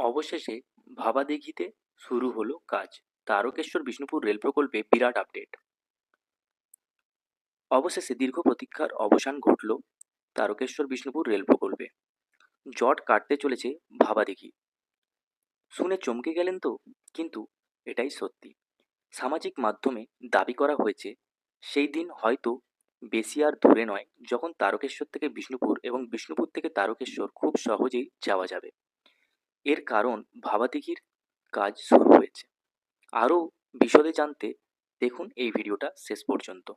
অবশেষে ভাবাদিঘিতে শুরু হলো কাজ। তারকেশ্বর বিষ্ণুপুর রেল প্রকল্পে বিরাট আপডেট অবশেষে দীর্ঘ প্রতীক্ষার অবসান ঘটল তারকেশ্বর বিষ্ণুপুর রেল প্রকল্পে। জট কাটতে চলেছে ভাবাদিঘি। শুনে চমকে গেলেন তো, কিন্তু এটাই সত্যি। সামাজিক মাধ্যমে দাবি করা হয়েছে, সেই দিন হয়তো বেশি আর দূরে নয়, যখন তারকেশ্বর থেকে বিষ্ণুপুর এবং বিষ্ণুপুর থেকে তারকেশ্বর খুব সহজেই যাওয়া যাবে। এর কারণ ভাবাদিঘির কাজ শুরু হয়েছে। আরও বিশদে জানতে দেখুন এই ভিডিওটা শেষ পর্যন্ত।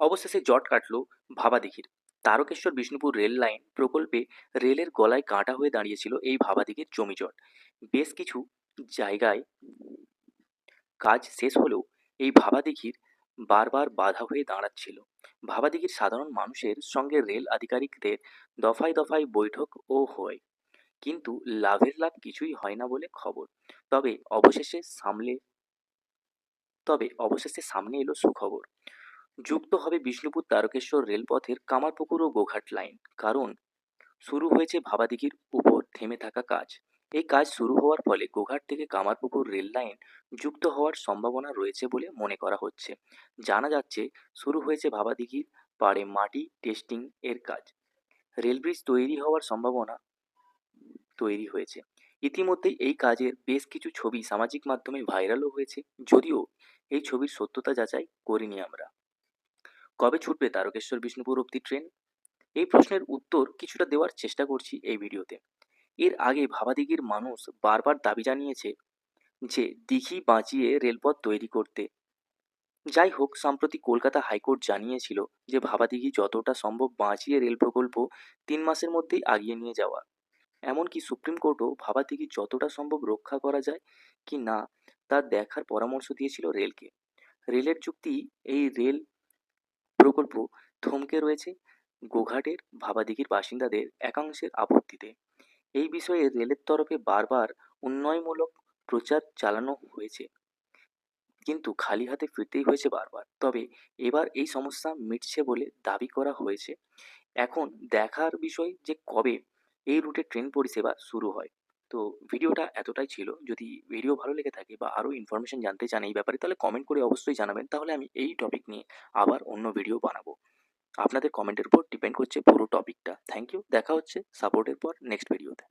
অবশেষে জট কাটল ভাবাদিঘির তারকেশ্বর বিষ্ণুপুর রেল লাইন প্রকল্পে রেলের গলায় কাঁটা হয়ে দাঁড়িয়েছিল এই ভাবাদিঘির জমিজট বেশ কিছু জায়গায় কাজ শেষ হলেও এই ভাবাদিঘির বারবার বাধা হয়ে দাঁড়াচ্ছিল। ভাবাদিঘির সাধারণ মানুষের সঙ্গে রেল আধিকারিকদের দফায় দফায় বৈঠক ও হয়। কিন্তু লাভের লাভ কিছুই হয় না বলে খবর। তবে অবশেষে সামলে, তবে অবশেষে সামনে এলো সুখবর। যুক্ত হবে বিষ্ণুপুর তারকেশ্বর রেলপথের কামারপুকুর ও গোঘাট লাইন। কারণ শুরু হয়েছে ভাবাদিঘির উপর থেমে থাকা কাজ। এই কাজ শুরু হওয়ার ফলে গোঘাট থেকে কামারপুকুর রেল লাইন যুক্ত হওয়ার সম্ভাবনা রয়েছে বলে মনে করা হচ্ছে। জানা যাচ্ছে, শুরু হয়েছে ভাবাদিঘির পাড়ে মাটি টেস্টিং এর কাজ। রেল ব্রিজ তৈরি হওয়ার সম্ভাবনা তৈরি হয়েছে। ইতিমধ্যেই এই কাজের বেশ কিছু ছবি সামাজিক মাধ্যমে ভাইরালও হয়েছে, যদিও এই ছবির সত্যতা যাচাই করিনি আমরা। কবে ছুটবে তারকেশ্বর বিষ্ণুপুর অব্দি ট্রেন? এই প্রশ্নের উত্তর কিছুটা দেওয়ার চেষ্টা করছি এই ভিডিওতে। এর আগে ভাবাদিঘির মানুষ বারবার দাবি জানিয়েছে যে দিঘি বাঁচিয়ে রেলপথ তৈরি করতে। যাই হোক সম্প্রতি কলকাতা হাইকোর্ট জানিয়েছিল যে ভাবাদিঘি যতটা সম্ভব বাঁচিয়ে রেল প্রকল্প তিন মাসের মধ্যেই আগিয়ে নিয়ে যাওয়া। এমনকি সুপ্রিম কোর্টও ভাবাদিঘি যতটা সম্ভব রক্ষা করা যায় কি না, তা দেখার পরামর্শ দিয়েছিল রেলকে। রেলের যুক্তি এই রেল প্রকল্প থমকে রয়েছে গোঘাটের ভাবাদিঘির বাসিন্দাদের একাংশের আপত্তিতে। এই বিষয়ে রেলের তরফে বারবার উন্নয়নমূলক প্রচার চালানো হয়েছে। কিন্তু খালি হাতে ফিরতেই হয়েছে বারবার। তবে এবার এই সমস্যা মিটছে বলে দাবি করা হয়েছে। এখন দেখার বিষয় যে কবে এই রুটে ট্রেন পরিষেবা শুরু হয়। তো ভিডিওটা এতটাই ছিল, যদি ভিডিও ভালো লেগে থাকে বা আরও ইনফরমেশন জানতে চান এই ব্যাপারে, তাহলে কমেন্ট করে অবশ্যই জানাবেন। তাহলে আমি এই টপিক নিয়ে আবার অন্য ভিডিও বানাবো। আপনাদের কমেন্টের উপর ডিপেন্ড করছে পুরো টপিকটা থ্যাংক ইউ দেখা হচ্ছে সাপোর্টের পর নেক্সট ভিডিওতে